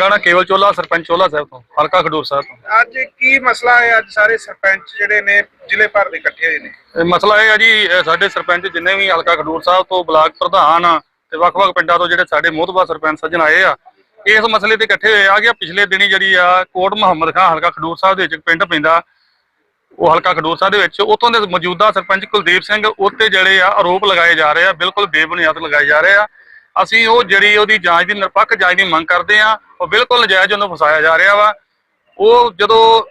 ਮੇਰਾ ਨਾਂ ਕੇਵਲ ਚੋਲਾ ਸਰਪੰਚ ਚੋਲਾ ਸਾਹਿਬ ਤੋਂ ਹਲਕਾ ਖਡੂਰ ਸਾਹਿਬ ਤੋਂ। ਅੱਜ ਕੀ ਮਸਲਾ ਹੈ? ਅੱਜ ਸਾਰੇ ਸਰਪੰਚ ਜਿਹੜੇ ਨੇ ਜ਼ਿਲ੍ਹੇ ਭਰ ਦੇ ਇਕੱਠੇ ਹੋਏ ਨੇ। ਇਹ ਮਸਲਾ ਇਹ ਹੈ ਜੀ ਇਹ ਸਾਡੇ ਸਰਪੰਚ ਜਿੰਨੇ ਵੀ ਹਲਕਾ ਖਡੂਰ ਸਾਹਿਬ ਤੋਂ ਬਲਾਕ ਪ੍ਰਧਾਨ ਤੇ ਵੱਖ-ਵੱਖ ਪਿੰਡਾਂ ਤੋਂ ਜਿਹੜੇ ਸਾਡੇ ਮੋਹਤਬਾ ਸਰਪੰਚ ਸੱਜਣ ਆਏ ਆ ਇਸ ਮਸਲੇ ਤੇ ਇਕੱਠੇ ਹੋਏ ਆ ਕਿ ਪਿਛਲੇ ਦਿਨੀ ਜਿਹੜੀ ਆ ਕੋਟ ਮੁਹੰਮਦ ਖਾਨ ਹਲਕਾ ਖਡੂਰ ਸਾਹਿਬ ਦੇ ਵਿੱਚ ਇੱਕ ਪਿੰਡ ਪੈਂਦਾ ਉਹ ਹਲਕਾ ਖਡੂਰ ਸਾਹਿਬ ਦੇ ਵਿੱਚ ਉਤੋਂ ਦੇ ਮੌਜੂਦਾ ਸਰਪੰਚ ਕੁਲਦੀਪ ਸਿੰਘ ਉੱਤੇ ਜਿਹੜੇ ਆ ਆਰੋਪ ਲਗਾਏ ਜਾ ਰਹੇ ਆ ਬਿਲਕੁਲ ਬੇਬੁਨਿਆਦ ਲਗਾਏ ਜਾ ਰਹੇ ਆ ਅਸੀਂ ਉਹ ਜਿਹੜੀ ਉਹਦੀ ਜਾਂਚ ਦੀ ਨਿਰਪੱਖ ਜਾਂਚ ਦੀ ਮੰਗ ਕਰਦੇ ਆ ਉਹ ਬਿਲਕੁਲ ਨਜਾਇਜ਼ ਉਹਨੂੰ ਫਸਾਇਆ ਜਾ ਰਿਹਾ ਵਾ। ਉਹ ਜਦੋਂ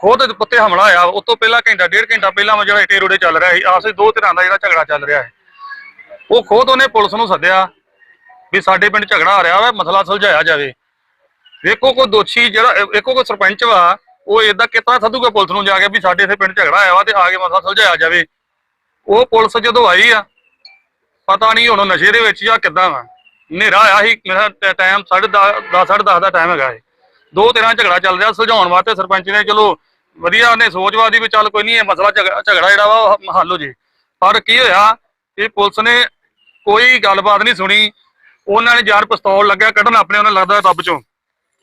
ਖੁਦ ਦੇ ਉੱਤੇ ਹਮਲਾ ਆਇਆ ਉਸ ਤੋਂ ਪਹਿਲਾਂ ਘੰਟਾ, ਡੇਢ ਘੰਟਾ ਪਹਿਲਾਂ ਉਹ ਜਿਹੜਾ ਇੱਟੇ ਰੋਡੇ ਚੱਲ ਰਿਹਾ ਸੀ, ਆਪਸੇ ਦੋ ਧਿਰਾਂ ਦਾ ਜਿਹੜਾ ਝਗੜਾ ਚੱਲ ਰਿਹਾ ਹੈ ਉਹ ਖੁਦ ਉਹਨੇ ਪੁਲਿਸ ਨੂੰ ਸੱਦਿਆ ਵੀ ਸਾਡੇ ਪਿੰਡ ਝਗੜਾ ਆ ਰਿਹਾ ਵਾ, ਮਸਲਾ ਸੁਲਝਾਇਆ ਜਾਵੇ। ਵੇਖੋ ਕੋਈ ਦੋਸ਼ੀ ਜਿਹੜਾ ਇੱਕੋ ਕੋਈ ਸਰਪੰਚ ਵਾ, ਉਹ ਇਦਾਂ ਕਿਤਨਾ ਸੱਦੂਗਾ ਪੁਲਿਸ ਨੂੰ ਜਾ ਕੇ ਵੀ ਸਾਡੇ ਇੱਥੇ ਪਿੰਡ ਝਗੜਾ ਆਇਆ ਵਾ ਤੇ ਆ ਕੇ ਮਸਲਾ ਸੁਲਝਾਇਆ ਜਾਵੇ। ਉਹ ਪੁਲਿਸ ਜਦੋਂ ਆਈ ਆ ਪਤਾ ਨਹੀਂ ਹੁਣ ਉਹ ਨਸ਼ੇ ਦੇ ਵਿੱਚ ਜਾਂ ਕਿੱਦਾਂ ਵਾ। ਹਨੇਰਾ ਆਇਆ ਸੀ, ਮੇਰਾ ਟਾਈਮ 10:30 10:30 ਦਾ ਟਾਈਮ ਹੈਗਾ ਇਹ। ਦੋ ਤੇਰਾ ਝਗੜਾ ਚੱਲ ਰਿਹਾ, ਸੁਲਝਾਉਣ ਵਾਸਤੇ ਸਰਪੰਚ ਨੇ, ਚਲੋ ਵਧੀਆ ਉਹਨੇ ਸੋਚਵਾਦੀ ਵੀ ਚੱਲ ਕੋਈ ਨਹੀਂ, ਇਹ ਮਸਲਾ ਝਗੜਾ ਜਿਹੜਾ ਵਾ ਹੱਲ ਹੋ ਜੇ। ਪਰ ਕੀ ਹੋਇਆ ਕਿ ਪੁਲਿਸ ਨੇ ਕੋਈ ਗੱਲਬਾਤ ਨਹੀਂ ਸੁਣੀ। ਉਹਨਾਂ ਨੇ ਯਾਰ ਪਿਸਤੌਲ ਲੱਗਿਆ, ਕੱਢਣ ਆਪਣੇ ਉਹਨਾਂ ਲੱਗਦਾ ਰੱਬ ਚੋਂ।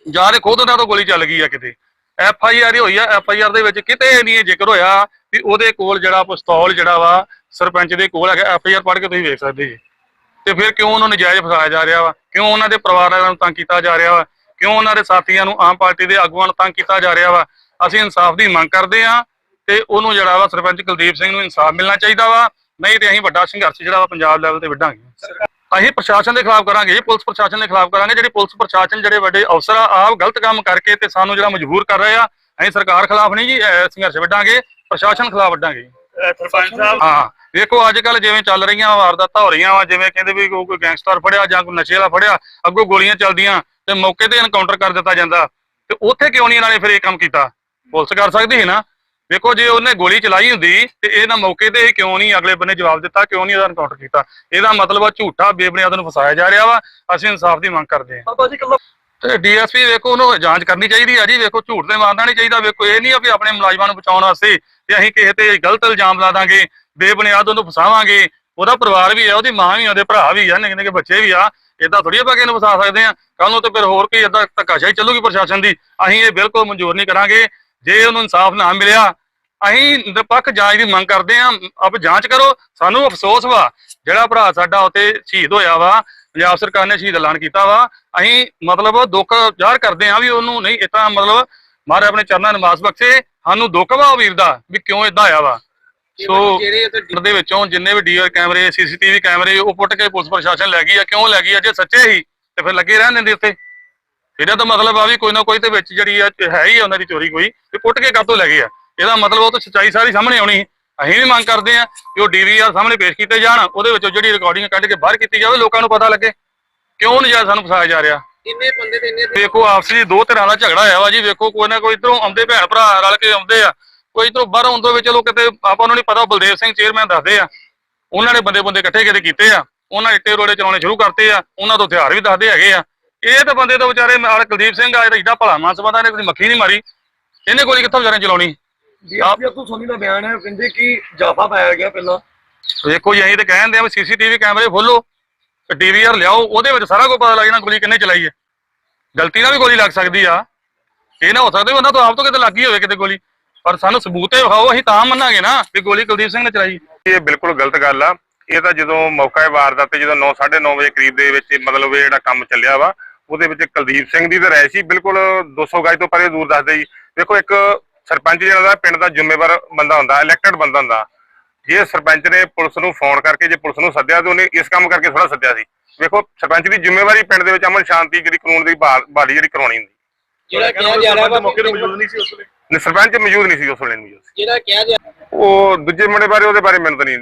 ਯਾਰ ਖੁਦ ਉਹਨਾਂ ਤੋਂ ਗੋਲੀ ਚੱਲ ਗਈ ਆ ਕਿਤੇ। ਐਫ ਆਈ ਆਰ ਹੀ ਹੋਈ ਆ, ਐਫ ਆਈ ਆਰ ਦੇ ਵਿੱਚ ਕਿਤੇ ਨਹੀਂ ਇਹ ਜ਼ਿਕਰ ਹੋਇਆ ਵੀ ਉਹਦੇ ਕੋਲ ਜਿਹੜਾ ਪਿਸਤੌਲ ਜਿਹੜਾ ਵਾ ਸਰਪੰਚ ਦੇ ਕੋਲ ਹੈਗਾ ਐਫ ਆਈ ਆਰ ਪੜ੍ਹ ਕੇ ਤੁਸੀਂ ਵੇਖ ਸਕਦੇ ਜੀ। ਤੇ ਫਿਰ ਕਿਉਂ ਉਹਨਾਂ ਨੂੰ ਨਜਾਇਜ਼ ਫਸਾਇਆ ਜਾ ਰਿਹਾ ਵਾ? ਕਿਉਂ ਉਹਨਾਂ ਦੇ ਪਰਿਵਾਰਾਂ ਨੂੰ ਤੰਗ ਕੀਤਾ ਜਾ ਰਿਹਾ ਵਾ? ਕਿਉਂ ਉਹਨਾਂ ਦੇ ਸਾਥੀਆਂ ਨੂੰ ਆਮ ਪਾਰਟੀ ਦੇ ਆਗੂਆਂ ਨੂੰ ਤੰਗ ਕੀਤਾ ਜਾ ਰਿਹਾ ਵਾ? ਅਸੀਂ ਇਨਸਾਫ ਦੀ ਮੰਗ ਕਰਦੇ ਆ ਤੇ ਉਹਨੂੰ ਜਿਹੜਾ ਵਾ ਸਰਪੰਚ ਕੁਲਦੀਪ ਸਿੰਘ ਨੂੰ ਇਨਸਾਫ ਮਿਲਣਾ ਚਾਹੀਦਾ ਵਾ। ਨਹੀਂ ਤੇ ਅਸੀਂ ਵੱਡਾ ਸੰਘਰਸ਼ ਜਿਹੜਾ ਵਾ ਪੰਜਾਬ ਲੈਵਲ ਤੇ ਵਿੱਢਾਂਗੇ। ਅਸੀਂ ਪ੍ਰਸ਼ਾਸਨ ਦੇ ਖਿਲਾਫ ਕਰਾਂਗੇ ਪੁਲਿਸ ਪ੍ਰਸ਼ਾਸਨ ਦੇ ਖਿਲਾਫ ਕਰਾਂਗੇ। ਜਿਹੜੀ ਪੁਲਿਸ ਪ੍ਰਸ਼ਾਸਨ ਜਿਹੜੇ ਵੱਡੇ ਅਫਸਰ ਆ ਆਪ ਗਲਤ ਕੰਮ ਕਰਕੇ ਤੇ ਸਾਨੂੰ ਜਿਹੜਾ ਮਜਬੂਰ ਕਰ ਰਹੇ ਆ ਅਸੀਂ ਸਰਕਾਰ ਖਿਲਾਫ ਨਹੀਂ ਜੀ ਸੰਘਰਸ਼ ਵਿੱਢਾਂਗੇ ਪ੍ਰਸ਼ਾਸਨ ਖਿਲਾਫ ਵਿੱਢਾਂਗੇ ਸਰਪੰਚ ਸਾਹਿਬ ਹਾਂ। ਵੇਖੋ ਅੱਜ ਕੱਲ ਜਿਵੇਂ ਚੱਲ ਰਹੀਆਂ ਵਾਰਦਾਤਾਂ ਹੋ ਰਹੀਆਂ ਵਾ ਜਿਵੇਂ ਕਹਿੰਦੇ ਵੀ ਕੋਈ ਗੈਂਗਸਟਰ ਫੜਿਆ ਜਾਂ ਕੋਈ ਨਸ਼ੇ ਵਾਲਾ ਫੜਿਆ ਅੱਗੋਂ ਗੋਲੀਆਂ ਚੱਲਦੀਆਂ ਤੇ ਮੌਕੇ ਤੇ ਐਨਕਾਊਂਟਰ ਕਰ ਦਿੱਤਾ ਜਾਂਦਾ। ਤੇ ਉੱਥੇ ਕਿਉਂ ਨਹੀਂ ਇਹਨਾਂ ਨੇ ਫਿਰ ਇਹ ਕੰਮ ਕੀਤਾ? ਪੁਲਿਸ ਕਰ ਸਕਦੀ ਸੀ ਨਾ? ਵੇਖੋ ਜੇ ਉਹਨੇ ਗੋਲੀ ਚਲਾਈ ਹੁੰਦੀ ਤੇ ਇਹਨਾਂ ਮੌਕੇ ਤੇ ਹੀ ਕਿਉਂ ਨਹੀਂ ਅਗਲੇ ਬੰਨੇ ਜਵਾਬ ਦਿੱਤਾ ਕਿਉਂ ਨਹੀਂ ਉਹਦਾ ਐਨਕਾਊਂਟਰ ਕੀਤਾ? ਇਹਦਾ ਮਤਲਬ ਆ ਝੂਠਾ ਬੇਬੁਨਿਆਦ ਨੂੰ ਫਸਾਇਆ ਜਾ ਰਿਹਾ ਵਾ ਅਸੀਂ ਇਨਸਾਫ ਦੀ ਮੰਗ ਕਰਦੇ ਹਾਂ। ਤੇ ਡੀਐਸਪੀ ਵੇਖੋ ਉਹਨੂੰ ਜਾਂਚ ਕਰਨੀ ਚਾਹੀਦੀ ਆ ਜੀ ਵੇਖੋ ਝੂਠ ਤੇ ਮਾਰਨਾ ਨਹੀਂ ਚਾਹੀਦਾ ਵੇਖੋ ਇਹ ਨਹੀਂ ਆ ਵੀ ਆਪਣੇ ਮੁਲਾਜ਼ਮਾਂ ਨੂੰ ਬਚਾਉਣ ਵਾਸਤੇ ਤੇ ਅਸੀਂ ਕਿਸੇ ਤੇ ਗਲਤ ਇਲਜ਼ਾਮ ਲਾ ਦਾਂਗੇ ਬੇਬੁਨਿਆਦ ਉਹਨੂੰ ਫਸਾਵਾਂਗੇ, ਉਹਦਾ ਪਰਿਵਾਰ ਵੀ ਆ, ਉਹਦੀ ਮਾਂ ਵੀ ਆ, ਉਹਦੇ ਭਰਾ ਵੀ ਆ, ਨਿੱਕੇ ਨਿੱਕੇ ਬੱਚੇ ਵੀ ਆ ਇਦਾਂ ਥੋੜੀ ਆਪਾਂ ਕਿਸੇ ਨੂੰ ਫਸਾ ਸਕਦੇ ਆ ਕੱਲ ਨੂੰ ਤੇ ਫਿਰ ਹੋਰ ਕੋਈ ਇਦਾਂ ਧੱਕਾਸ਼ਾਹੀ ਚੱਲੂਗੀ ਪ੍ਰਸ਼ਾਸਨ ਦੀ, ਅਸੀਂ ਇਹ ਬਿਲਕੁਲ ਮਨਜ਼ੂਰ ਨਹੀਂ ਕਰਾਂਗੇ। ਜੇ ਉਹਨੂੰ ਇਨਸਾਫ ਨਾ ਮਿਲਿਆ, ਅਸੀਂ ਨਿਰਪੱਖ ਜਾਂਚ ਦੀ ਮੰਗ ਕਰਦੇ ਆ ਆਪ ਜਾਂਚ ਕਰੋ, ਸਾਨੂੰ ਅਫਸੋਸ ਵਾ, ਜਿਹੜਾ ਭਰਾ ਸਾਡਾ ਉੱਤੇ ਸ਼ਹੀਦ ਹੋਇਆ ਵਾ, ਪੰਜਾਬ ਸਰਕਾਰ ਨੇ ਸ਼ਹੀਦ ਐਲਾਨ ਕੀਤਾ ਵਾ, ਅਸੀਂ ਮਤਲਬ ਦੁੱਖ ਜ਼ਾਹਰ ਕਰਦੇ ਆ ਵੀ ਉਹਨੂੰ ਨਹੀਂ ਇਤਾਂ ਮਤਲਬ ਮਾਰੇ ਆਪਣੇ ਚਰਨਾਂ ਨਿਵਾਸ ਬਖਸ਼ੇ, ਸਾਨੂੰ ਦੁੱਖ ਵਾ ਉਹ ਵੀਰ ਦਾ, ਵੀ ਕਿਉਂ ਇਦਾਂ ਆਇਆ ਵਾ। ਸੋ ਪਿੰਡ ਦੇ ਵਿੱਚੋਂ ਜਿੰਨੇ ਵੀ ਡੀਆਰ ਕੈਮਰੇ ਸੀਸੀਟੀਵੀ ਕੈਮਰੇ ਉਹ ਪੁੱਟ ਕੇ ਪੁਲਿਸ ਪ੍ਰਸ਼ਾਸਨ ਲੈ ਗਈ ਆ। ਕਿਉਂ ਲੈ ਗਈ? ਆ ਜੇ ਸੱਚੇ ਹੀ ਤੇ ਫਿਰ ਲੱਗੇ ਰਹਿਣ ਦਿੰਦੇ ਉੱਤੇ ਇਹਦਾ ਤਾਂ ਮਤਲਬ ਆ ਵੀ ਕੋਈ ਨਾ ਕੋਈ ਤੇ ਵਿੱਚ ਜਿਹੜੀ ਆ ਹੈ ਹੀ ਆ ਉਹਨਾਂ ਦੀ ਚੋਰੀ ਕੋਈ ਤੇ ਪੁੱਟ ਕੇ ਕਾਤੋਂ ਲੈ ਗਏ ਆ? ਇਹਦਾ ਮਤਲਬ ਉਹ ਤਾਂ ਸੱਚਾਈ ਸਾਰੀ ਸਾਹਮਣੇ ਆਉਣੀ। ਅਸੀਂ ਵੀ ਮੰਗ ਕਰਦੇ ਆ ਕਿ ਉਹ ਡੀਵੀਆਰ ਸਾਹਮਣੇ ਪੇਸ਼ ਕੀਤੇ ਜਾਣ ਉਹਦੇ ਵਿੱਚੋਂ ਜਿਹੜੀ ਰਿਕਾਰਡਿੰਗ ਕੱਢ ਕੇ ਬਾਹਰ ਕੀਤੀ ਜਾਵੇ ਲੋਕਾਂ ਨੂੰ ਪਤਾ ਲੱਗੇ। ਕਿਉਂ ਨਜਾਇਜ਼ ਸਾਨੂੰ ਫਸਾਇਆ ਜਾ ਰਿਹਾ? ਕਿੰਨੇ ਬੰਦੇ ਤੇ ਇੰਨੇ ਵੇਖੋ ਆਪਸੀ ਦੋ ਤਰ੍ਹਾਂ ਦਾ ਝਗੜਾ ਹੋਇਆ ਵਾ ਜੀ ਵੇਖੋ ਕੋਈ ਨਾ ਕੋਈ ਇਧਰੋਂ ਆਉਂਦੇ ਭੈਣ ਭਰਾ ਰਲ ਕੇ ਆਉਂਦੇ ਆ ਕੋਈ ਇਧਰੋਂ ਬਾਹਰੋਂ ਆਉਂਦੇ ਵੀ ਚਲੋ ਕਿਤੇ ਆਪਾਂ ਨੂੰ ਨਹੀਂ ਪਤਾ ਬਲਦੇਵ ਸਿੰਘ ਚੇਅਰਮੈਨ ਦੱਸਦੇ ਆ। ਉਹਨਾਂ ਨੇ ਬੰਦੇ ਬੰਦੇ ਇਕੱਠੇ ਕਿਤੇ ਕੀਤੇ ਆ। ਉਹਨਾਂ ਇੱਟੇ ਰੋੜੇ ਚਲਾਉਣੇ ਸ਼ੁਰੂ ਕਰਤੇ ਆ। ਉਹਨਾਂ ਤੋਂ ਹਥਿਆਰ ਵੀ ਦੱਸਦੇ ਹੈਗੇ ਆ। ਇਹ ਤਾਂ ਬੰਦੇ ਤਾਂ ਵਿਚਾਰੇ ਨਾਲ ਕੁਲਦੀਪ ਸਿੰਘ ਆ ਜਿਹੜਾ ਭਲਾ ਮਾਨਸ ਬੰਦਾ ਨੇ ਕੋਈ ਮੱਖੀ ਨਹੀਂ ਮਾਰੀ। ਇਹਨੇ ਗੋਲੀ ਕਿੱਥੋਂ ਵਿਚਾਰੇ ਚਲਾਉਣੀ? ਡੀਐਸਪੀ ਤੋਂ ਸੋਨੀ ਦਾ ਬਿਆਨ ਹੈ ਕਹਿੰਦੇ ਕਿ ਜਾਫਾ ਪਾਇਆ ਗਿਆ ਪਹਿਲਾਂ। ਵੇਖੋ ਜੀ ਅਸੀਂ ਤੇ ਕਹਿੰਦੇ ਆ ਵੀ ਸੀਸੀਟੀਵੀ ਕੈਮਰੇ ਖੋਲੋ ਤੇ ਡੀਵੀਆਰ ਲਿਆਓ ਉਹਦੇ ਵਿੱਚ ਸਾਰਾ ਕੁਝ ਪਤਾ ਲੱਗ ਜਾਣਾ ਗੋਲੀ ਕਿੰਨੇ ਚਲਾਈ ਹੈ। ਗਲਤੀ ਨਾਲ ਵੀ ਗੋਲੀ ਲੱਗ ਸਕਦੀ ਆ। ਇਹ ਨਾ ਹੋ ਸਕਦਾ ਵੀ ਉਹਨਾਂ ਤੋਂ ਆਪ ਤੋਂ ਕਿਤੇ ਲੱਗੀ ਹੋਵੇ ਕਿਤੇ ਗੋਲੀ। ਪਰ ਸਾਨੂੰ ਸਬੂਤ ਤੇ ਵਿਖਾਓ ਅਸੀਂ ਤਾਂ ਮੰਨਾਂਗੇ ਨਾ ਵੀ ਗੋਲੀ ਕੁਲਦੀਪ ਸਿੰਘ ਨੇ ਚਲਾਈ। ਇਹ ਬਿਲਕੁਲ ਗਲਤ ਗੱਲ ਆ। ਇਹ ਤਾਂ ਜਦੋਂ ਮੌਕਾ ਹੈ ਵਾਰਦਾਤ ਤੇ ਜਦੋਂ 9 9:30 ਵਜੇ ਕਰੀਬ ਦੇ ਵਿੱਚ ਮਤਲਬ ਇਹ ਜਿਹੜਾ ਕੰਮ ਚੱਲਿਆ ਵਾ ਉਹਦੇ ਵਿੱਚ ਕੁਲਦੀਪ ਸਿੰਘ ਦੀ ਤਾਂ ਰਹਿ ਸੀ ਬਿਲਕੁਲ 200 ਗਜ ਤੋਂ ਪਰੇ ਦੂਰ ਦੱਸਦੇ ਜੀ। ਦੇਖੋ ਇੱਕ ਸਰਪੰਚ ਜਿਹੜਾ ਦਾ ਪਿੰਡ ਦਾ ਜ਼ਿੰਮੇਵਾਰ ਬੰਦਾ ਹੁੰਦਾ ਇਲੈਕਟਡ ਬੰਦਾ ਹੁੰਦਾ। ਜੇ ਸਰਪੰਚ ਨੇ ਪੁਲਿਸ ਨੂੰ ਫੋਨ ਕਰਕੇ ਜੇ ਪੁਲਿਸ ਨੂੰ ਸੱਦਿਆ ਤੇ ਉਹਨੇ ਇਸ ਕੰਮ ਕਰਕੇ ਥੋੜਾ ਸੱਦਿਆ ਸੀ। ਵੇਖੋ ਸਰਪੰਚ ਦੀ ਜ਼ਿੰਮੇਵਾਰੀ ਪਿੰਡ ਦੇ ਵਿੱਚ ਅਮਨ ਸ਼ਾਂਤੀ ਜਿਹੜੀ ਕਾਨੂੰਨ ਦੀ ਬਹਾਲ- ਜਿਹੜੀ ਕਰਵਾਉਣੀ ਹੁੰਦੀ। ਜਿਹੜਾ ਕਿਹਾ ਜਾ ਰਿਹਾ ਵਾ ਮੌਕੇ ਤੇ ਮੌਜੂਦ ਨਹੀਂ ਸੀ ਉਸ ਵੇਲੇ। ਨੇ ਸਰਪੰਚ ਮੌਜੂਦ ਨਹੀਂ ਸੀ ਉਸ ਵੇਲੇ ਮੌਜੂਦ ਸੀ। ਜਿਹੜਾ ਕਿਹਾ ਜਾ ਉਹ ਦੂਜੇ ਮੁੰਡੇ ਬਾਰੇ ਉਹਦੇ ਬਾਰੇ ਮੈਨੂੰ ਤਾਂ ਨਹੀਂ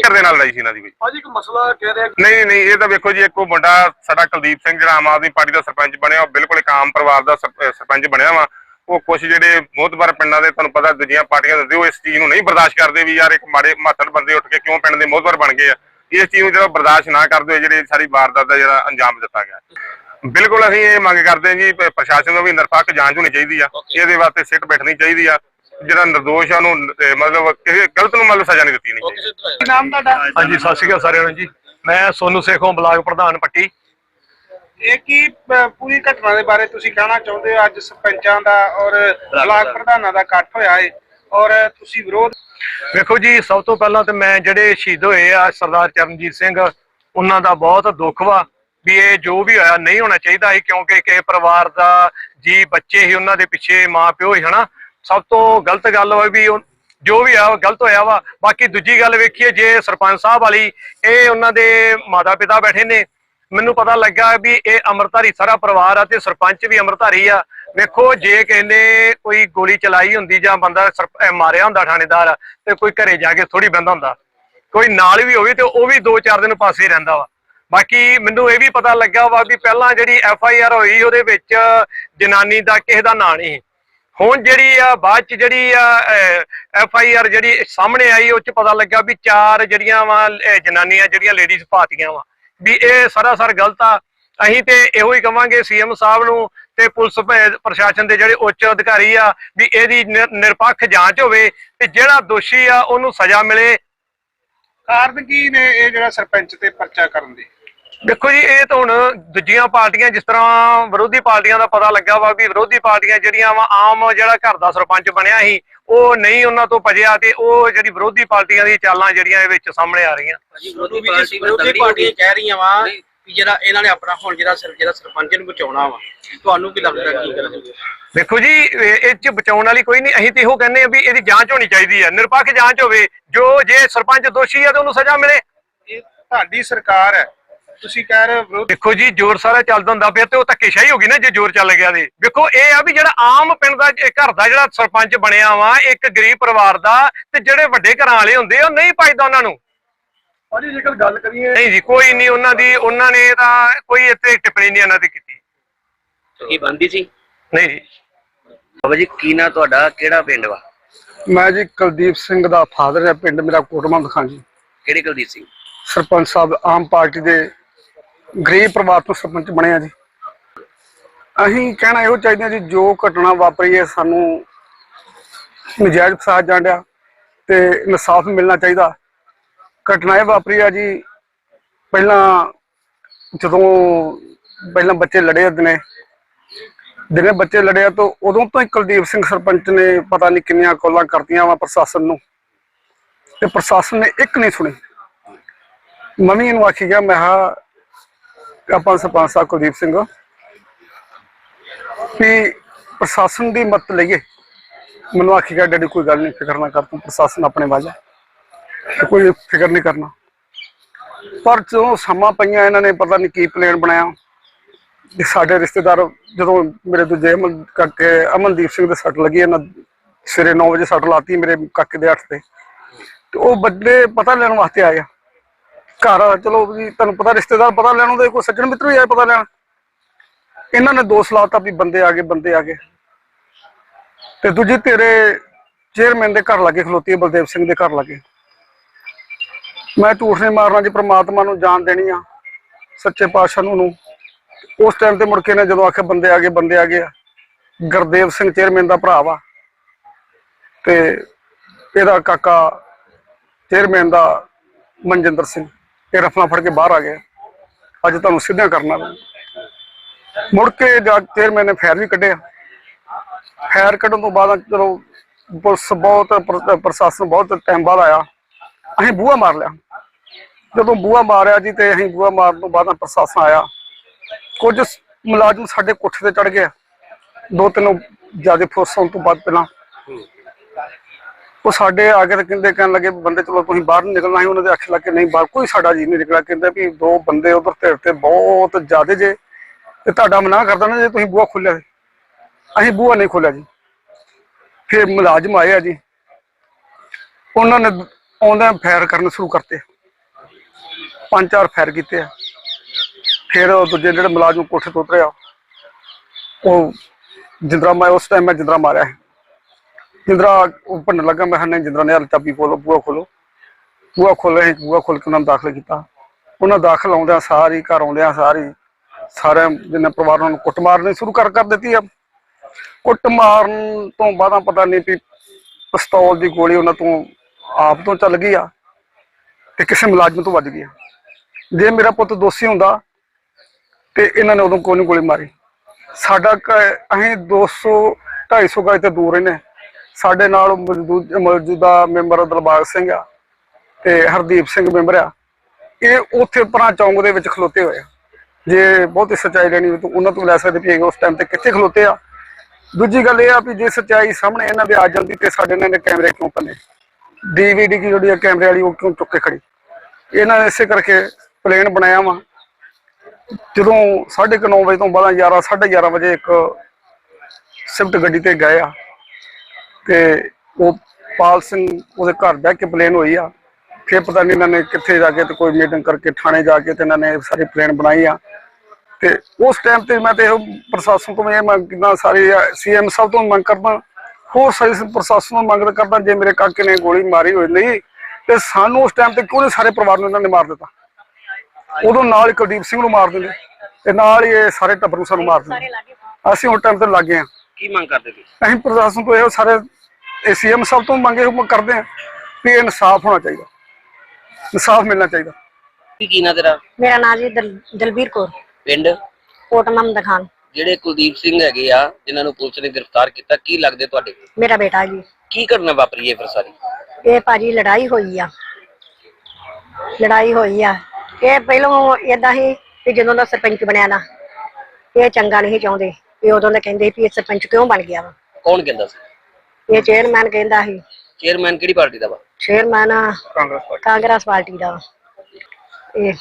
ਘਰ ਦੇ ਨਾਲ ਲੜਾਈ ਸੀ ਇਹਨਾਂ ਦੀ ਕੋਈ। ਅੱਜ ਇੱਕ ਮਸਲਾ ਕਹਿ ਰਿਹਾ ਨਹੀਂ ਨਹੀਂ ਇਹ ਤਾਂ ਵੇਖੋ ਜੀ ਇੱਕੋ ਮੁੰਡਾ ਸਾਡਾ ਕੁਲਦੀਪ ਸਿੰਘ ਜਿਹੜਾ ਆਮ ਆਦਮੀ ਪਾਰਟੀ ਦਾ ਸਰਪੰਚ ਬਣਿਆ ਉਹ ਬਿਲਕੁਲ ਇੱਕ ਆਮ ਪਰਿਵਾਰ ਦਾ ਸਰਪੰਚ ਬਣਿਆ ਵਾ। ਉਹ ਕੁਝ ਜਿਹੜੇ ਮੋਹਤਬਰ ਪਿੰਡਾਂ ਦੇ ਤੁਹਾਨੂੰ ਪਤਾ ਦੂਜੀਆਂ ਪਾਰਟੀਆਂ ਦੇ ਉਹ ਇਸ ਚੀਜ਼ ਨੂੰ ਨਹੀਂ ਬਰਦਾਸ਼ਤ ਕਰਦੇ ਵੀ ਯਾਰ ਇੱਕ ਮਾੜੇ ਮਾਤੜ ਬੰਦੇ ਉੱਠ ਕੇ ਕਿਉਂ ਪਿੰਡ ਦੇ ਮੋਹਤਬਰ ਬਣ ਗਏ ਆ। ਇਸ ਚੀਜ਼ ਨੂੰ ਜਿਹੜਾ ਬਰਦਾਸ਼ਤ ਨਾ ਕਰਦੇ ਹੋਏ ਜਿਹੜੇ ਸਾਰੀ ਵਾਰਦਾਤ ਦਾ ਜਿਹੜਾ ਅੰਜਾਮ ਦਿੱਤਾ ਗਿਆ। ਬਿਲਕੁਲ ਅਸੀਂ ਇਹ ਮੰਗ ਕਰਦੇ ਹਾਂ ਜੀ ਪ- ਪ੍ਰਸ਼ਾਸਨ ਨੂੰ ਵੀ ਨਿਰਪੱਖ ਜਾਂਚ ਹੋਣੀ ਚਾਹੀਦੀ ਆ। ਇਹਦੇ ਵਾਸਤੇ ਸਿੱਟ ਬੈਠਣੀ ਚਾਹੀਦੀ ਆ। ਜਿਹੜਾ ਨਿਰਦੋਸ਼ ਆ ਉਹਨੂੰ ਅਹ ਮਤਲਬ ਕਿਸੇ ਗਲਤ ਨੂੰ ਮਤਲਬ ਸਜ਼ਾ ਨਹੀਂ ਦਿੱਤੀ ਨਹੀਂ ਚਾਹੀਦੀ। ਨਾਮ ਤੁਹਾਡਾ? ਹਾਂਜੀ ਸਤਿ ਸ਼੍ਰੀ ਅਕਾਲ ਸਾਰਿਆਂ ਨੂੰ ਜੀ। ਮੈਂ ਸੋਨੂ ਸੇਖੋਂ ਬਲਾਕ ਪ੍ਰਧਾਨ ਪੱਟੀ। ਇਹ ਕੀ ਪੂਰੀ ਘਟਨਾ ਦੇ ਬਾਰੇ ਤੁਸੀਂ ਕਹਿਣਾ ਚਾਹੁੰਦੇ ਹੋ? ਅੱਜ ਸਰਪੰਚਾਂ ਦਾ ਔਰ ਬਲਾਕ ਪ੍ਰਧਾਨਾਂ ਦਾ ਇਕੱਠ ਹੋਇਆ ਹੈ ਔਰ ਤੁਸੀਂ ਵਿਰੋਧ ਵੇਖੋ ਜੀ ਸਭ ਤੋਂ ਪਹਿਲਾਂ ਤੇ ਮੈਂ ਜਿਹੜੇ ਸ਼ਹੀਦ ਹੋਏ ਆ ਸਰਦਾਰ ਚਰਨਜੀਤ ਸਿੰਘ ਉਹਨਾਂ ਦਾ ਬਹੁਤ ਦੁੱਖ ਵਾ। ਵੀ ਇਹ ਜੋ ਵੀ ਹੋਇਆ ਨਹੀਂ ਹੋਣਾ ਚਾਹੀਦਾ ਸੀ, ਕਿਉਂਕਿ ਕਿਸੇ ਪਰਿਵਾਰ ਦਾ ਜੀ, ਬੱਚੇ ਹੀ ਉਹਨਾਂ ਦੇ ਪਿੱਛੇ ਮਾਂ ਪਿਓ ਹੀ, ਹਨਾ? ਸਭ ਤੋਂ ਗਲਤ ਗੱਲ ਵਾ ਵੀ ਉਹ- ਜੋ ਵੀ ਆ ਗਲਤ ਹੋਇਆ ਵਾ। ਬਾਕੀ ਦੂਜੀ ਗੱਲ ਵੇਖੀਏ, ਜੇ ਸਰਪੰਚ ਸਾਹਿਬ ਵਾਲੀ, ਇਹ ਉਹਨਾਂ ਦੇ ਮਾਤਾ ਪਿਤਾ ਬੈਠੇ ਨੇ। ਮੈਨੂੰ ਪਤਾ ਲੱਗਾ ਵੀ ਇਹ ਅਮਰਧਾਰੀ ਸਾਰਾ ਪਰਿਵਾਰ ਆ ਤੇ ਸਰਪੰਚ ਵੀ ਅਮਰਧਾਰੀ ਆ। ਵੇਖੋ, ਜੇ ਕਹਿੰਦੇ ਕੋਈ ਗੋਲੀ ਚਲਾਈ ਹੁੰਦੀ ਜਾਂ ਬੰਦਾ ਸਰਪ- ਮਾਰਿਆ ਹੁੰਦਾ ਥਾਣੇਦਾਰ ਤੇ ਕੋਈ ਘਰੇ ਜਾ ਕੇ ਥੋੜੀ ਬੰਦਾ ਹੁੰਦਾ। ਕੋਈ ਨਾਲ ਵੀ ਹੋਵੇ ਤੇ ਉਹ ਵੀ 2-4 ਦਿਨ ਪਾਸੇ ਰਹਿੰਦਾ ਵਾ। ਬਾਕੀ ਮੈਨੂੰ ਇਹ ਵੀ ਪਤਾ ਲੱਗਾ ਵਾ ਵੀ ਪਹਿਲਾਂ ਜਿਹੜੀ ਐਫ ਆਈ ਆਰ ਹੋਈ, ਉਹਦੇ ਵਿੱਚ ਜਨਾਨੀ ਦਾ ਕਿਸੇ ਦਾ ਨਾਂ ਨਹੀਂ ਸੀ। ਹੁਣ ਜਿਹੜੀ ਆ, ਬਾਅਦ ਚ ਜਿਹੜੀ ਆ ਐਫ ਆਈ ਆਰ ਜਿਹੜੀ ਸਾਹਮਣੇ ਆਈ, ਉਹ ਚ ਪਤਾ ਲੱਗਾ ਵੀ ਚਾਰ ਜਿਹੜੀਆਂ ਵਾ ਜਨਾਨੀਆਂ ਜਿਹੜੀਆਂ ਲੇਡੀਜ਼ ਪਾਤੀਆਂ ਵਾ। ਵੀ ਇਹ ਸਰਾਸਰ ਗਲਤ ਆ। ਅਸੀਂ ਤੇ ਇਹੋ ਹੀ ਕਵਾਂਗੇ ਸੀਐਮ ਸਾਹਿਬ ਨੂੰ ਤੇ ਪੁਲਿਸ ਪ੍ਰਸ਼ਾਸਨ ਦੇ ਜਿਹੜੇ ਉੱਚ ਅਧਿਕਾਰੀ ਆ, ਵੀ ਇਹਦੀ ਨਿਰ- ਨਿਰਪੱਖ ਜਾਂਚ ਹੋਵੇ ਤੇ ਜਿਹੜਾ ਦੋਸ਼ੀ ਆ, ਉਹਨੂੰ ਸਜ਼ਾ ਮਿਲੇ। ਕਾਰਨ ਕੀ ਨੇ ਇਹ ਜਿਹੜਾ ਸਰਪੰਚ ਤੇ ਪਰਚਾ ਕਰਨ ਦੇ? ਦੇਖੋ ਜੀ ਇਹ ਤਾਂ ਹੁਣ ਦੂਜੀਆਂ ਪਾਰਟੀਆਂ ਜਿਸ ਤਰ੍ਹਾਂ ਵਿਰੋਧੀ ਪਾਰਟੀਆਂ ਦਾ ਪਤਾ ਲੱਗਾ ਵਾ ਵੀ ਵਿਰੋਧੀ ਪਾਰਟੀਆਂ ਜਿਹੜੀਆਂ ਵਾ ਆਮ ਜਿਹੜਾ ਘਰ ਦਾ ਸਰਪੰਚ ਬਣਿਆ ਸੀ ਉਹ ਨਹੀਂ ਉਹਨਾਂ ਤੋਂ ਭਜਿਆ ਤੇ ਉਹ ਜਿਹੜੀ ਵਿਰੋਧੀ ਪਾਰਟੀਆਂ ਦੀ ਚਾਲਾਂ ਜਿਹੜੀਆਂ ਇਹ ਵਿੱਚ ਸਾਹਮਣੇ ਆ ਰਹੀਆਂ। ਵਿਰੋਧੀ ਪਾਰਟੀ ਵਿਰੋਧੀ ਪਾਰਟੀਆਂ ਕਹਿ ਰਹੀਆਂ ਵਾ ਕਿ ਜਿਹੜਾ ਇਹਨਾਂ ਨੇ ਆਪਣਾ ਹੁਣ ਜਿਹੜਾ ਸਿਰ ਜਿਹੜਾ ਸਰਪੰਚ ਨੂੰ ਬਚਾਉਣਾ ਵਾ ਤੁਹਾਨੂੰ ਕੀ ਲੱਗਦਾ ਕੀ ਕਰਨਗੇ ਦੇਖੋ ਜੀ ਇਹ ਚ ਬਚਾਉਣ ਵਾਲੀ ਕੋਈ ਨਹੀਂ ਅਸੀਂ ਤੇ ਇਹੋ ਕਹਿੰਦੇ ਆ ਵੀ ਇਹਦੀ ਜਾਂਚ ਹੋਣੀ ਚਾਹੀਦੀ ਹੈ ਨਿਰਪੱਖ ਜਾਂਚ ਹੋਵੇ ਜੋ ਜੇ ਸਰਪੰਚ ਦੋਸ਼ੀ ਹੈ ਤੇ ਉਹਨੂੰ ਸਜ਼ਾ ਮਿਲੇ। ਇਹ ਤੁਹਾਡੀ ਸਰਕਾਰ ਹੈ ਤੁਸੀਂ ਕਹਿ ਰਹੇ ਹੋ ਦੇਖੋ ਜੀ ਜ਼ੋਰ ਸਾਰਾ ਚੱਲਦਾ ਹੁੰਦਾ ਪਿਆ ਤੇ ਉਹ ਧੱਕੇਸ਼ਾਹੀ ਹੋ ਗਈ ਨਾ ਜੇ ਜ਼ੋਰ ਚੱਲ ਗਿਆ ਤੇ। ਵੇਖੋ ਇਹ ਆ ਵੀ ਜਿਹੜਾ ਆਮ ਪਿੰਡ ਦਾ ਇਹ ਘਰ ਦਾ ਜਿਹੜਾ ਸਰਪੰਚ ਬਣਿਆ ਵਾ ਇੱਕ ਗਰੀਬ ਪਰਿਵਾਰ ਦਾ ਤੇ ਜਿਹੜੇ ਵੱਡੇ ਘਰਾਂ ਵਾਲੇ ਹੁੰਦੇ ਆ ਉਹ ਨਹੀਂ ਪਾਈਦਾ ਉਹਨਾਂ ਨੂੰ। ਭਾਜੀ ਜੇਕਰ ਗੱਲ ਕਰੀਏ ਨਹੀਂ ਜੀ ਕੋਈ ਨਹੀਂ ਉਹਨਾਂ ਦੀ ਉਹਨਾਂ ਨੇ ਤਾਂ ਕੋਈ ਇੱਥੇ ਟਿੱਪਣੀ ਨਹੀਂ ਉਹਨਾਂ ਦੀ ਕੀਤੀ। ਕੀ ਬੰਦੀ ਸੀ? ਨਹੀਂ ਜੀ। ਬਾਬਾ ਜੀ ਕੀ ਨਾ ਤੁਹਾਡਾ? ਕਿਹੜਾ ਪਿੰਡ ਵਾ? ਮੈਂ ਜੀ ਕੁਲਦੀਪ ਸਿੰਘ ਦਾ ਫਾਦਰ ਹੈ ਪਿੰਡ ਮੇਰਾ ਕੋਟਮੰਦ ਖਾਂ ਜੀ। ਕਿਹੜੀ ਕੁਲਦੀਪ ਸਿੰਘ? ਸਰਪੰਚ ਸਾਹਿਬ ਆਮ ਪਾਰਟੀ ਦੇ ਗਰੀਬ ਪਰਿਵਾਰ ਤੋਂ ਸਰਪੰਚ ਬਣਿਆ ਜੀ। ਅਸੀਂ ਕਹਿਣਾ ਇਹੋ ਚਾਹੀਦਾ ਜੀ ਜੋ ਘਟਨਾ ਵਾਪਰੀ ਹੈ ਸਾਨੂੰ ਨਜਾਇਜ਼ ਫਸਾਦ ਜਾਂਡਿਆ ਤੇ ਇਨਸਾਫ ਮਿਲਣਾ ਚਾਹੀਦਾ। ਘਟਨਾ ਇਹ ਵਾਪਰੀ ਆ ਜੀ। ਪਹਿਲਾਂ ਜਦੋਂ ਪਹਿਲਾਂ ਬੱਚੇ ਲੜੇ ਦਿਨੇ। ਦਿਨੇ ਬੱਚੇ ਲੜਿਆ ਤਾਂ ਉਦੋਂ ਤੋਂ ਹੀ ਕੁਲਦੀਪ ਸਿੰਘ ਸਰਪੰਚ ਨੇ ਪਤਾ ਨਹੀਂ ਕਿੰਨੀਆਂ ਕਾਲਾਂ ਕਰਤੀਆਂ ਵਾ ਪ੍ਰਸ਼ਾਸਨ ਨੂੰ। ਤੇ ਪ੍ਰਸ਼ਾਸਨ ਨੇ ਇੱਕ ਨਹੀਂ ਸੁਣੀ। ਮੰਮੀ ਨੂੰ ਆਖੀ ਗਿਆ, ਮੈਂ ਕਿਹਾ, ਆਪਾਂ ਸਰਪੰਚ ਸਾਹਿਬ ਕੁਲਦੀਪ ਸਿੰਘ, ਵੀ ਪ੍ਰਸ਼ਾਸਨ ਦੀ ਮਤ ਲਈਏ। ਮੈਨੂੰ ਆਖੀ ਗਿਆ, ਡੈਡੀ ਕੋਈ ਗੱਲ ਨਹੀਂ, ਫਿਕਰ ਨਾ ਕਰ, ਤੂੰ ਪ੍ਰਸ਼ਾਸਨ ਆਪਣੇ ਵਾਜਾ ਕੋਈ ਫਿਕਰ ਨਹੀਂ ਕਰਨਾ। ਪਰ ਜਦੋਂ ਸਮਾਂ ਪਈਆਂ ਇਹਨਾਂ ਨੇ, ਪਤਾ ਨਹੀਂ ਕੀ ਪਲਾਨ ਬਣਾਇਆ। ਸਾਡੇ ਰਿਸ਼ਤੇਦਾਰ ਜਦੋਂ ਮੇਰੇ ਦੂਜੇ ਅਮਨ ਕਾਕੇ, ਅਮਨਦੀਪ ਸਿੰਘ ਦੇ ਸੱਟ ਲੱਗੀ, ਇਹਨਾਂ ਸਵੇਰੇ 9 ਵਜੇ ਸੱਟ ਲਾਤੀ ਮੇਰੇ ਕਾਕੇ ਦੇ 8 ਤੇ। ਤੇ ਉਹ ਬੰਦੇ ਪਤਾ ਲੈਣ ਵਾਸਤੇ ਆਏ ਆ। ਘਰ ਚਲੋ ਵੀ ਤੁਹਾਨੂੰ ਪਤਾ ਰਿਸ਼ਤੇਦਾਰ ਪਤਾ ਲੈਣ ਉਹਦੇ ਕੋਈ ਸੱਜਣ ਮਿੱਤਰ ਵੀ ਆਏ ਪਤਾ ਲੈਣ। ਇਹਨਾਂ ਨੇ ਦੋਸ਼ ਲਾਤਾ ਵੀ ਬੰਦੇ ਆ ਗਏ, ਬੰਦੇ ਆ ਗਏ। ਤੇ ਦੂਜੀ ਤੇਰੇ ਚੇਅਰਮੈਨ ਦੇ ਘਰ ਲੱਗੇ, ਖਲੋਤੀ ਬਲਦੇਵ ਸਿੰਘ ਦੇ ਘਰ ਲੱਗੇ। ਮੈਂ ਝੂਠ ਨਹੀਂ ਮਾਰਨਾ ਜੀ ਪ੍ਰਮਾਤਮਾ ਨੂੰ ਜਾਣ ਦੇਣੀ ਆ ਸੱਚੇ ਪਾਤਸ਼ਾਹ ਨੂੰ ਨੂੰ। ਉਸ ਟਾਈਮ ਤੇ ਮੁੜ ਕੇ ਨੇ ਜਦੋਂ ਆਖਿਆ ਬੰਦੇ ਆ ਗਏ ਬੰਦੇ ਆ ਗਏ ਆ, ਗੁਰਦੇਵ ਸਿੰਘ ਚੇਅਰਮੈਨ ਦਾ ਭਰਾ ਵਾ। ਤੇ ਇਹਦਾ ਕਾਕਾ ਚੇਅਰਮੈਨ ਦਾ ਮਨਜਿੰਦਰ ਸਿੰਘ ਇਹ ਰਫਲਾ ਫੜ ਕੇ ਬਾਹਰ ਆ ਗਿਆ। ਅੱਜ ਤੁਹਾਨੂੰ ਸਿੱਧਾ ਕਰਨਾ ਮੁੜ ਕੇ ਜਾ ਚੇਅਰਮੈਨ ਨੇ ਫੈਰ ਵੀ ਕੱਢਿਆ। ਫੈਰ ਕੱਢਣ ਤੋਂ ਬਾਅਦ ਚਲੋ ਪੁਲਿਸ ਬਹੁਤ ਪ੍ਰ- ਪ੍ਰਸ਼ਾਸਨ ਬਹੁਤ ਟਾਈਮ ਬਾਅਦ ਆਇਆ। ਅਸੀਂ ਬੂਹਾ ਮਾਰ ਲਿਆ। ਜਦੋਂ ਬੂਹਾ ਮਾਰਿਆ ਜੀ ਤੇ ਅਸੀਂ ਬੂਹਾ ਮਾਰਨ ਤੋਂ ਬਾਅਦ ਪ੍ਰਸ਼ਾਸਨ ਆਇਆ। ਕੁਝ ਮੁਲਾਜ਼ਮ ਸਾਡੇ ਕੋਠੇ ਤੇ ਚੜ ਗਏ। ਦੋ ਤਿੰਨ ਜ਼ਿਆਦਾ ਫੋਰਸ ਤੋਂ ਬਾਅਦ ਪਹਿਲਾਂ। ਉਹ ਸਾਡੇ ਆ ਕੇ ਕਹਿੰਦੇ, ਕਹਿਣ ਲੱਗੇ ਬੰਦੇ, ਚਲੋ ਤੁਸੀਂ ਬਾਹਰ ਨਹੀਂ ਨਿਕਲਣਾ। ਸੀ ਉਹਨਾਂ ਦੇ ਅੱਖ ਲੱਗ ਕੇ ਨਹੀਂ, ਬਾਹਰ ਕੋਈ ਸਾਡਾ ਜੀ ਨਹੀਂ ਨਿਕਲਿਆ। ਕਹਿੰਦੇ ਵੀ ਦੋ ਬੰਦੇ ਉਧਰ ਧਿਰ ਤੇ ਬਹੁਤ ਜ਼ਿਆਦੇ ਜੇ। ਤੇ ਤੁਹਾਡਾ ਮਨਾ ਕਰਦਾ ਨਾ ਜੇ ਤੁਸੀਂ ਬੂਹਾ ਖੋਲਿਆ। ਅਸੀਂ ਬੂਹਾ ਨਹੀਂ ਖੋਲਿਆ ਜੀ। ਫਿਰ ਮੁਲਾਜ਼ਮ ਆਏ ਆ ਜੀ। ਉਹਨਾਂ ਨੇ ਆਉਂਦਿਆਂ ਫਾਇਰ ਕਰਨੇ ਸ਼ੁਰੂ ਕਰਤੇ। ਪੰਜ ਚਾਰ ਫਾਇਰ ਕੀਤੇ ਆ। ਫਿਰ ਉਹ ਦੂਜੇ ਜਿਹੜੇ ਮੁਲਾਜ਼ਮ ਕੋਠੇ ਤੋਂ ਉਤਰਿਆ ਉਹ ਜਿੰਦਰਾ ਮੈਂ ਉਸ ਟਾਈਮ ਮੈਂ ਜਿੰਦਰਾ ਮਾਰਿਆ ਜਿੰਦਰਾ ਉਹ ਭੰਨ ਲੱਗਾ, ਮੈਂ ਕਿਹਾ ਜਿੰਦਰਾ ਨੇ ਚਾਬੀ ਖੋਲੋ ਬੂਆ ਖੋਲੋ। ਬੂਆ ਖੋਲਿਆ ਸੀ ਬੂਆ ਖੋਲ ਕੇ ਉਹਨਾਂ ਨੂੰ ਦਾਖਲ ਕੀਤਾ। ਉਹਨਾਂ ਦਾਖਲ ਆਉਂਦਿਆਂ ਸਾਰੀ, ਘਰ ਆਉਂਦਿਆਂ ਸਾਰੀ, ਸਾਰਿਆਂ ਜਿੰਨੇ ਪਰਿਵਾਰ ਨੂੰ ਕੁੱਟ ਮਾਰਨੀ ਸ਼ੁਰੂ ਕਰ ਕਰ ਦਿੱਤੀ ਆ। ਕੁੱਟ ਮਾਰਨ ਤੋਂ ਬਾਅਦ ਪਤਾ ਨਹੀਂ ਵੀ ਪਿਸਤੌਲ ਦੀ ਗੋਲੀ ਉਹਨਾਂ ਤੋਂ ਆਪ ਤੋਂ ਚੱਲ ਗਈ ਆ ਤੇ ਕਿਸੇ ਮੁਲਾਜ਼ਮ ਤੋਂ ਵੱਜ ਗਈ ਆ। ਜੇ ਮੇਰਾ ਪੁੱਤ ਦੋਸ਼ੀ ਹੁੰਦਾ ਤੇ ਇਹਨਾਂ ਨੇ ਉਦੋਂ ਕੋਈ ਨਹੀਂ ਗੋਲੀ ਮਾਰੀ। ਸਾਡਾ ਅਸੀਂ 200 250 ਗਜ ਤੇ ਦੂਰ ਰਹਿੰਦੇ ਸਾਡੇ ਨਾਲ ਮੌਜੂਦ, ਮੌਜੂਦਾ ਮੈਂਬਰ ਦਿਲਬਾਗ ਸਿੰਘ ਆ ਤੇ ਹਰਦੀਪ ਸਿੰਘ ਮੈਂਬਰ ਆ। ਇਹ ਉੱਥੇ ਪਰਾਂ ਚੌਂਕ ਦੇ ਵਿੱਚ ਖਲੋਤੇ ਹੋਏ ਆ। ਜੇ ਬਹੁਤੀ ਸੱਚਾਈ ਲੈਣੀ ਹੋਵੇ ਤਾਂ ਉਹਨਾਂ ਤੋਂ ਲੈ ਸਕਦੇ ਵੀ ਉਸ ਟਾਈਮ ਤੇ ਕਿੱਥੇ ਖਲੋਤੇ ਆ। ਦੂਜੀ ਗੱਲ ਇਹ ਆ ਵੀ ਜੇ ਸੱਚਾਈ ਸਾਹਮਣੇ ਇਹਨਾਂ ਦੇ ਆ ਜਾਂਦੀ ਤੇ ਸਾਡੇ ਇਹਨਾਂ ਨੇ ਕੈਮਰੇ ਕਿਉਂ ਪੰਨੇ ਡੀਵੀਡੀ ਕੀ ਜਿਹੜੀ ਆ, ਕੈਮਰੇ ਵਾਲੀ, ਉਹ ਕਿਉਂ ਚੁੱਕ ਕੇ ਖੜੀ? ਇਹਨਾਂ ਨੇ ਇਸੇ ਕਰਕੇ ਪਲੇਨ ਬਣਾਇਆ ਵਾ। ਜਦੋਂ 9:30 ਵਜੇ ਤੋਂ ਬਾਅਦ 11 11:30 ਵਜੇ ਇੱਕ ਸਿਫਟ ਗੱਡੀ ਤੇ ਗਏ ਆ। ਤੇ ਉਹ ਪਾਲ ਸਿੰਘ ਉਹਦੇ ਘਰ ਬਹਿ ਕੇ ਪਲੇਨ ਹੋਈ ਆ। ਫਿਰ ਪਤਾ ਨਹੀਂ ਇਹਨਾਂ ਨੇ ਕਿੱਥੇ ਜਾ ਕੇ ਤੇ ਕੋਈ ਮੀਟਿੰਗ ਕਰਕੇ ਥਾਣੇ ਜਾ ਕੇ ਤੇ ਇਹਨਾਂ ਨੇ ਸਾਰੀ ਪਲੇਨ ਬਣਾਈ ਆ। ਤੇ ਉਸ ਟਾਈਮ ਤੇ ਮੈਂ ਤੇ ਪ੍ਰਸ਼ਾਸਨ ਤੋਂ ਮੈਂ ਇਹ ਮੰਗ ਕਰਦਾ ਸਾਰੇ ਸੀਐਮ ਸਾਹਿਬ ਤੋਂ ਮੰਗ ਕਰਦਾ। ਹੋਰ ਸਾਰੇ ਪ੍ਰਸ਼ਾਸਨ ਤੋਂ ਮੰਗ ਕਰਦਾ ਜੇ ਮੇਰੇ ਕਾਕੇ ਨੇ ਗੋਲੀ ਮਾਰੀ ਹੋਈ ਨਹੀਂ ਤੇ ਸਾਨੂੰ ਉਸ ਟਾਈਮ ਤੇ ਕਿਉਂ ਨੀ ਸਾਰੇ ਪਰਿਵਾਰ ਨੂੰ ਇਹਨਾਂ ਨੇ ਮਾਰ ਦਿੱਤਾ? ਉਦੋਂ ਨਾਲ ਹੀ ਕੁਲਦੀਪ ਸਿੰਘ ਨੂੰ ਮਾਰ ਦਿੰਦੇ ਤੇ ਨਾਲ ਹੀ ਇਹ ਸਾਰੇ ਟੱਬਰ ਨੂੰ ਸਾਨੂੰ ਮਾਰ ਦਿੰਦੇ। ਅਸੀਂ ਉਸ ਟਾਈਮ ਤੇ ਲੱਗ ਗਏ ਹਾਂ। ਕੀ ਮੰਗ ਕਰਦੇ ਤੁਸੀਂ? ਅਸੀਂ ਪ੍ਰਸ਼ਾਸਨ ਤੋਂ ਇਹ ਸਾਰੇ ਸੀਐਮ ਸਾਹਿਬ ਤੋਂ ਮੰਗੇ ਹੁਕਮ ਕਰਦੇ ਵੀ ਇਹ ਇਨਸਾਫ ਹੋਣਾ ਚਾਹੀਦਾ। ਇਨਸਾਫ ਮਿਲਣਾ ਚਾਹੀਦਾ। ਕੀ ਕੀ ਨਾ ਤੇਰਾ? ਮੇਰਾ ਨਾਮ ਜੀ ਦਲ- ਦਲਬੀਰ ਕੌਰ। ਪਿੰਡ? ਕੋਟ ਮਮਦ ਖਾਨ ਜਿਹੜੇ ਕੁਲਦੀਪ ਸਿੰਘ ਹੈਗੇ ਆ ਜਿਨ੍ਹਾਂ ਨੂੰ ਪੁਲਿਸ ਨੇ ਗ੍ਰਿਫਤਾਰ ਕੀਤਾ ਕੀ ਲੱਗਦੇ ਤੁਹਾਡੇ? ਮੇਰਾ ਬੇਟਾ ਜੀ। ਕੀ ਘਟਨਾ ਵਾਪਰੀ ਹੈ ਫਿਰ ਸਾਰੀ? ਇਹ ਭਾਜੀ ਲੜਾਈ ਹੋਈ ਆ। ਲੜਾਈ ਹੋਈ ਆ। ਇਹ ਪਹਿਲਾਂ ਇਦਾਂ ਹੀ ਕਿ ਜਦੋਂ ਦਾ ਸਰਪੰਚ ਬਣਿਆ ਨਾ ਇਹ ਚੰਗਾ ਨਹੀਂ ਚਾਹੁੰਦੇ। ਇਹ ਉਦੋਂ ਦਾ ਕਹਿੰਦੇ ਵੀ ਇਹ ਸਰਪੰਚ ਕਿਉਂ ਬਣ ਗਿਆ ਵਾ? ਕੌਣ ਕਹਿੰਦਾ ਸੀ? ਇਹ ਚੇਅਰਮੈਨ ਕਹਿੰਦਾ ਸੀ। ਚੇਅਰਮੈਨ ਕਿਹੜੀ ਪਾਰਟੀ ਦਾ ਵਾ? Chairman Congress party. Congress party ਦਾ। ਇਹ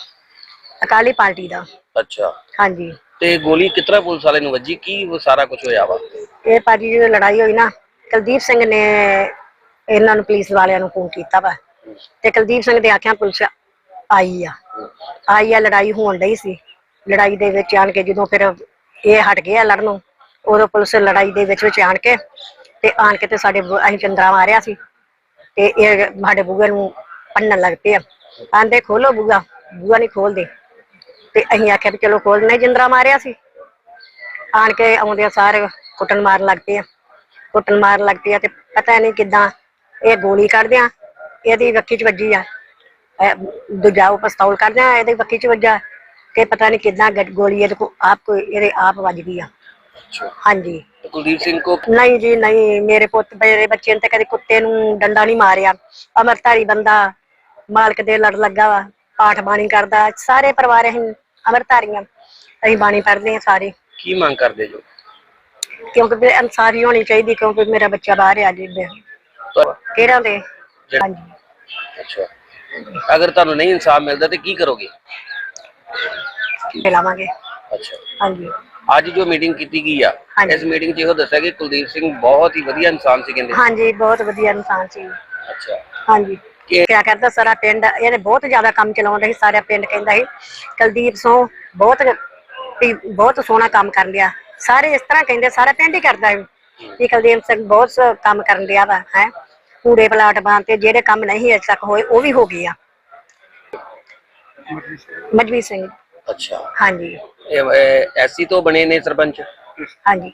ਅਕਾਲੀ ਪਾਰਟੀ ਦਾ। ਅੱਛਾ। ਹਾਂਜੀ। ਤੇ ਗੋਲੀ ਕਿਤਰਾ ਪੁਲਿਸ ਵਾਲੇ ਨੂੰ ਵੱਜੀ? ਕੀ ਉਹ ਸਾਰਾ ਕੁਝ ਹੋਇਆ ਵਾ? ਇਹ ਭਾਜੀ ਜਦੋਂ ਲੜਾਈ ਹੋਈ ਨਾ, ਕੁਲਦੀਪ ਸਿੰਘ ਨੇ ਇਹਨਾਂ ਨੂੰ ਪੁਲਿਸ ਵਾਲਿਆਂ ਨੂੰ ਫੋਨ ਕੀਤਾ ਵਾ। ਤੇ ਕੁਲਦੀਪ ਸਿੰਘ ਦੇ ਆਖਿਆ ਪੁਲਿਸ ਆਈ ਆ। ਆਈ ਆ, ਲੜਾਈ ਹੋਣ ਡਈ ਸੀ। ਲੜਾਈ ਦੇ ਵਿੱਚ ਆਣ ਕੇ ਜਦੋਂ ਫਿਰ ਇਹ ਹਟ ਗਏ ਆ ਲੜਨੋਂ ਉਦੋਂ ਪੁਲਿਸ ਲੜਾਈ ਦੇ ਵਿੱਚ ਵਿੱਚ ਆਣ ਕੇ ਤੇ ਆਣ ਕੇ ਤੇ ਸਾਡੇ ਬੂ- ਅਸੀਂ ਚੰਦਰਾ ਮਾਰਿਆ ਸੀ। ਤੇ ਇਹ ਸਾਡੇ ਬੂਗੇ ਨੂੰ ਪੰਨਣ ਲੱਗ ਪਏ ਆ। ਆਂਦੇ, ਖੋਲੋ ਬੂਗਾ ਬੂਗਾ ਨਹੀਂ ਖੋਲਦੇ। ਤੇ ਅਸੀਂ ਆਖਿਆ ਵੀ ਚਲੋ ਖੋਲਨੇ ਜਿੰਦਰਾ ਮਾਰਿਆ ਸੀ। ਆਣ ਕੇ ਆਉਂਦੇ ਸਾਰੇ ਕੁੱਟਣ ਮਾਰਨ ਲੱਗ ਪਏ ਆ। ਕੁੱਟਣ ਮਾਰਨ ਲੱਗ ਪਏ ਆ ਤੇ ਪਤਾ ਨਹੀਂ ਕਿਦਾਂ ਇਹ ਗੋਲੀ ਕੱਢਦੇ ਆ ਇਹਦੀ ਵੱਖੀ ਚ ਵੱਜੀ ਆ। ਦੂਜਾ ਉਹ ਪਿਸਤੌਲ ਕੱਢਦੇ ਆ ਇਹਦੀ ਵੱਖੀ ਚ ਵੱਜਾ। ਕਿ ਪਤਾ ਨਹੀਂ ਕਿਦਾਂ ਗੋਲੀ ਇਹਦੇ ਕੋ ਆਪ ਕੋ ਇਹਦੇ ਆਪ ਵੱਜ ਗਈ ਆ। ਹਾਂਜੀ। ਕੁਲਦੀਪ ਸਿੰਘ ਕੋ ਨਹੀਂ ਜੀ ਨਹੀਂ। ਮੇਰੇ ਪੁੱਤ ਮੇਰੇ ਬੱਚੇ ਨੇ ਤਾਂ ਕਦੇ ਕੁੱਤੇ ਨੂੰ ਡੰਡਾ ਨਹੀਂ ਮਾਰਿਆ। ਅਮਰਤਾਰੀ ਬੰਦਾ ਮਾਲਕ ਦੇ ਲੜ ਲੱਗਾ ਵਾ। ਪਾਠ ਬਾਣੀ ਕਰਦਾ। ਸਾਰੇ ਪਰਿਵਾਰ ਅਸੀਂ ਅਮਰਤਾਰੀਆਂ ਅਸੀਂ ਬਾਣੀ ਪੜ੍ਹਦੇ ਆ ਸਾਰੇ। ਕੀ ਮੰਗ ਕਰਦੇ ਜੋ? ਕਿਉਂਕਿ ਫਿਰ ਇਨਸਾਫੀ ਹੋਣੀ ਚਾਹੀਦੀ ਕਿਉਂਕਿ ਮੇਰਾ ਬੱਚਾ ਬਾਹਰ ਆ ਜੀ ਤੁਹਾ- ਕਿਹੜਾ ਦੇ? ਜਿਹੜਾ- ਹਾਂਜੀ। ਅੱਛਾ। ਅਗਰ ਤੁਹਾਨੂੰ ਨਹੀਂ ਇਨਸਾਫ ਮਿਲਦਾ ਤੇ ਕੀ ਕਰੋਗੇ? ਮਿਲਾਵਾਂਗੇ। ਅੱਛਾ। ਹਾਂਜੀ। ਅੱਜ ਜੋ ਮੀਟਿੰਗ ਕੀਤੀ ਗਈ ਆ ਹਾਂਜੀ। ਇਸ ਮੀਟਿੰਗ 'ਚ ਇਹੋ ਦੱਸਿਆ ਕਿ ਕੁਲਦੀਪ ਸਿੰਘ ਬਹੁਤ ਹੀ ਵਧੀਆ ਇਨਸਾਨ ਸੀ ਕਹਿੰਦੇ। ਹਾਂਜੀ ਬਹੁਤ ਵਧੀਆ ਇਨਸਾਨ ਸੀ। ਅੱਛਾ। ਹਾਂਜੀ। ਕਿਆ ਕਰਦਾ ਸਾਰਾ ਪਿੰਡ ਇਹਨੇ ਬਹੁਤ ਜ਼ਿਆਦਾ ਕੰਮ ਚਲਾਉਂਦਾ ਸੀ ਸਾਰਾ ਪਿੰਡ ਕਹਿੰਦਾ ਸੀ ਕੁਲਦੀਪ ਸੋ ਬਹੁਤ ਵੀ ਬਹੁਤ ਸੋਹਣਾ ਕੰਮ ਕਰ ਲਿਆ ਸਾਰੇ ਇਸ ਤਰ੍ਹਾਂ ਕਹਿੰਦੇ ਸਾਰਾ ਪਿੰਡ ਹੀ ਕਰਦਾ ਹੈ ਵੀ ਕੁਲਦੀਪ ਸਿੰਘ ਬਹੁਤ ਸ- ਕੰਮ ਕਰਨ ਲਿਆ ਵਾ ਹੈ। ਕੂੜੇ ਪਲਾਟ ਬਾਂ ਤੇ ਜਿਹੜੇ ਕੰਮ ਨਹੀਂ ਅਜੇ ਤੱਕ ਹੋਏ ਉਹ ਵੀ ਹੋ ਗਏ ਆ। ਮਜਵੀਰ ਸਿੰਘ। ਅੱਛਾ। ਹਾਂਜੀ। ਇਹ ਐਸੀ ਤੋਂ ਬਣੇ ਨੇ ਸਰਪੰਚ? ਹਾਂਜੀ।